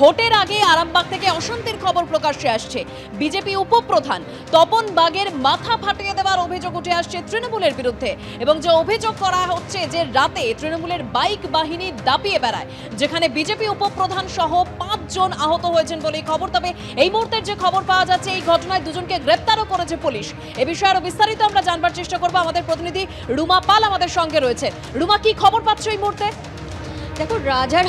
ভোটের আগে আরামবাগ থেকে অশান্তির খবর প্রকাশ্যে আসছে। বিজেপি উপপ্রধান তপন বাগের মাথা ফাটিয়ে দেওয়ার অভিযোগ উঠে আসছে তৃণমূলের বিরুদ্ধে এবং যে অভিযোগ করা হচ্ছে যে রাতে তৃণমূলের বাইক বাহিনী দাপিয়ে বেড়ায়, যেখানে বিজেপি উপপ্রধান সহ পাঁচজন আহত হয়েছেন বলেই খবর। তবে এই মুহূর্তের যে খবর পাওয়া যাচ্ছে, এই ঘটনায় দুজনকে গ্রেপ্তারও করেছে পুলিশ। এ বিষয়ে আরও বিস্তারিত আমরা জানবার চেষ্টা করব। আমাদের প্রতিনিধি রুমা পাল আমাদের সঙ্গে রয়েছে। রুমা, কি খবর পাচ্ছ এই মুহূর্তে? দেখো, রাজার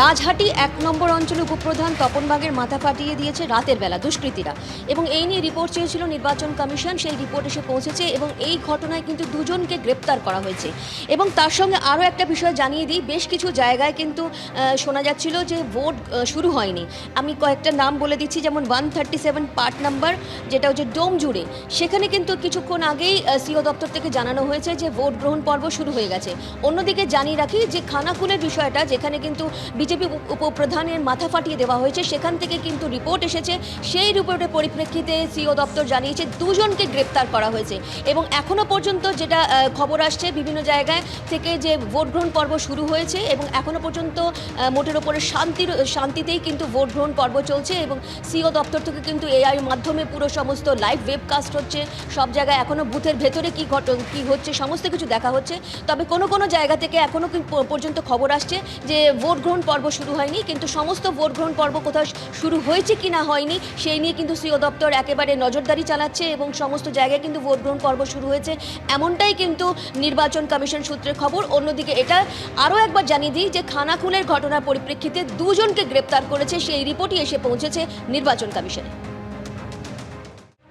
রাজহাটি এক নম্বর অঞ্চলে উপপ্রধান তপনবাগের মাথা ফাটিয়ে দিয়েছে রাতের বেলা দুষ্কৃতীরা। এবং এই নিয়ে রিপোর্ট চেয়েছিল নির্বাচন কমিশন, সেই রিপোর্ট এসে পৌঁছেছে এবং এই ঘটনায় কিন্তু দুজনকে গ্রেপ্তার করা হয়েছে। এবং তার সঙ্গে আরও একটা বিষয় জানিয়ে দিই, বেশ কিছু জায়গায় কিন্তু শোনা যাচ্ছিল যে ভোট শুরু হয়নি। আমি কয়েকটা নাম বলে দিচ্ছি, যেমন one thirty seven part number, যেটা হচ্ছে ডোম জুড়ে। সেখানে কিন্তু কিছুক্ষণ আগেই সিও দপ্তর থেকে জানানো হয়েছে যে ভোট গ্রহণ পর্ব শুরু হয়ে গেছে। অন্যদিকে জানিয়ে রাখি যে খানাকুলের বিষয়টা, যেখানে কিন্তু বিজেপি উপপ্রধানের মাথা ফাটিয়ে দেওয়া হয়েছে, সেখান থেকে কিন্তু রিপোর্ট এসেছে। সেই রিপোর্টের পরিপ্রেক্ষিতে সিও দপ্তর জানিয়েছে, দুজনকে গ্রেপ্তার করা হয়েছে। এবং এখনও পর্যন্ত যেটা খবর আসছে বিভিন্ন জায়গায় থেকে যে ভোট গ্রহণ পর্ব শুরু হয়েছে এবং এখনও পর্যন্ত মোটের ওপরে শান্তির শান্তিতেই কিন্তু ভোট গ্রহণ পর্ব চলছে এবং সিও দপ্তর থেকে কিন্তু এআই মাধ্যমে পুরো সমস্ত লাইভ ওয়েবকাস্ট হচ্ছে, সব জায়গায় এখনও বুথের ভেতরে কি ঘট, কি হচ্ছে, সমস্ত কিছু দেখা হচ্ছে। তবে কোনো কোনো জায়গা থেকে এখনও কি- পর্যন্ত খবর আসছে যে ভোট গ্রহণ পর্ব শুরু হয়নি, কিন্তু সমস্ত ভোট গ্রহণ পর্ব কোথাও শুরু হয়েছে কি না হয়নি, সেই নিয়ে কিন্তু সিও দপ্তর একেবারে নজরদারি চালাচ্ছে এবং সমস্ত জায়গায় কিন্তু ভোট গ্রহণ পর্ব শুরু হয়েছে। এমনটাই কিন্তু নির্বাচন কমিশন সূত্রের খবর। অন্যদিকে এটা আরও একবার জানিয়ে দিই যে খানাকুলের ঘটনার পরিপ্রেক্ষিতে দুজনকে গ্রেপ্তার করেছে, সেই রিপোর্টই এসে পৌঁছেছে নির্বাচন কমিশনে।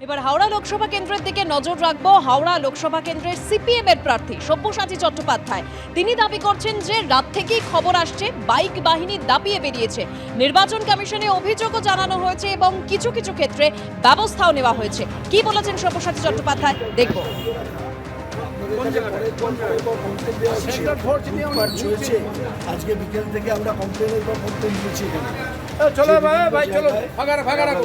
এবার হাওড়া লোকসভা কেন্দ্রের দিকে নজর রাখব। হাওড়া লোকসভা কেন্দ্রের সিপিএম এর প্রার্থী সব্যসাচী চট্টোপাধ্যায়। তিনি দাবি করছেন যে রাত থেকেই খবর আসছে, বাইক বাহিনী দাপিয়ে বেরিয়েছে। নির্বাচন কমিশনে অভিযোগও জানানো হয়েছে এবং কিছু কিছু ক্ষেত্রে ব্যবস্থাও নেওয়া হয়েছে। কি বলেছেন সব্যসাচী চট্টোপাধ্যায়? দেখব। আজকে বিকেল থেকে আমরা কমপ্লেনের পর কমপ্লেন দিয়েছি এখানে চলো ভাই ভাই চলো ফাঁকা ফাঁকা রাখো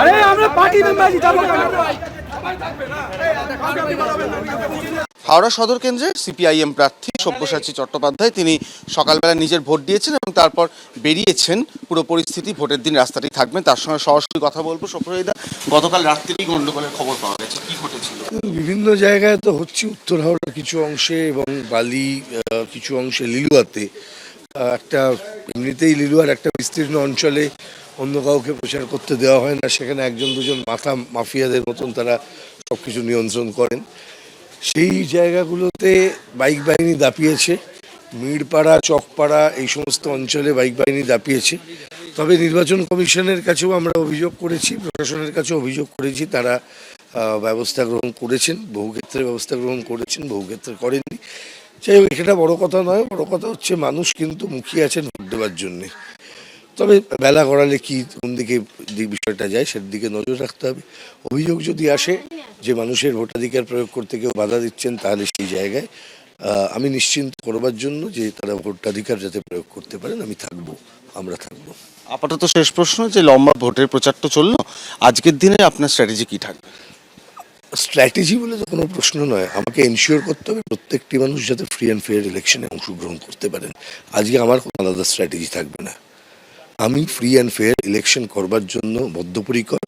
আরে আমরা পার্টি মেম্বার হাওড়া সদর কেন্দ্রে সিপিআইএম প্রার্থী সব্যসাচী চট্টোপাধ্যায়, তিনি সকালবেলা নিজের ভোট দিয়েছেন এবং তারপর বেরিয়েছেন। পুরো পরিস্থিতি ভোটের দিন রাস্তাটি থাকবেন তার সঙ্গে সরাসরি কথা বলব। সব্যসাচীদা গতকাল রাত্রিতেই গন্ডগোলের খবর পাওয়া গেছে। কি ঘটেছিল? বিভিন্ন জায়গায় তো হচ্ছে উত্তর হাওড়ার কিছু অংশে এবং বালি কিছু অংশে লিলুয়াতে। একটা এমনিতেই লিলুয়ার একটা বিস্তীর্ণ অঞ্চলে অন্য কাউকে প্রচার করতে দেওয়া হয় না। সেখানে একজন দুজন মাথা মাফিয়াদের মতন তারা সব কিছু নিয়ন্ত্রণ করেন। সেই জায়গাগুলোতে বাইক বাহিনী দাপিয়েছে। মিরপাড়া, চকপাড়া এই সমস্ত অঞ্চলে বাইক বাহিনী দাপিয়েছে। তবে নির্বাচন কমিশনের কাছেও আমরা অভিযোগ করেছি, প্রশাসনের কাছেও অভিযোগ করেছি। তারা ব্যবস্থা গ্রহণ করেছেন, বহু ক্ষেত্রে ব্যবস্থা গ্রহণ করেছেন, বহু ক্ষেত্রে করেননি। যাই হোক, এটা বড় কথা নয়, বড় কথা হচ্ছে মানুষ কিন্তু মুখিয়ে আছেন ভোট দেওয়ার জন্যে। তবে বেলা গড়ালে কি কোন দিকে দিক বিষয়টা যায় সেটার দিকে নজর রাখতে হবে। অভিযোগ যদি আসে যে মানুষের ভোটাধিকার প্রয়োগ করতে কেউ বাধা দিচ্ছেন তাহলে সেই জায়গায় আমি নিশ্চিন্ত করবার জন্য যে তারা ভোটাধিকার যাতে প্রয়োগ করতে পারেন আমি থাকব আমরা থাকব। আপাতত শেষ প্রশ্ন যে লম্বা ভোটের প্রচার তো চলল আজকের দিনে আপনার স্ট্র্যাটেজি কি থাকবে? স্ট্র্যাটেজি বলে তো কোনো প্রশ্ন নয় আমাকে এনশিওর করতে হবে প্রত্যেকটি মানুষ যাতে ফ্রি অ্যান্ড ফেয়ার ইলেকশনে অংশগ্রহণ করতে পারেন। আজকে আমার কোনো আলাদা স্ট্র্যাটেজি থাকবে না। আমি ফ্রি অ্যান্ড ফেয়ার ইলেকশন করবার জন্য বদ্ধপরিকর।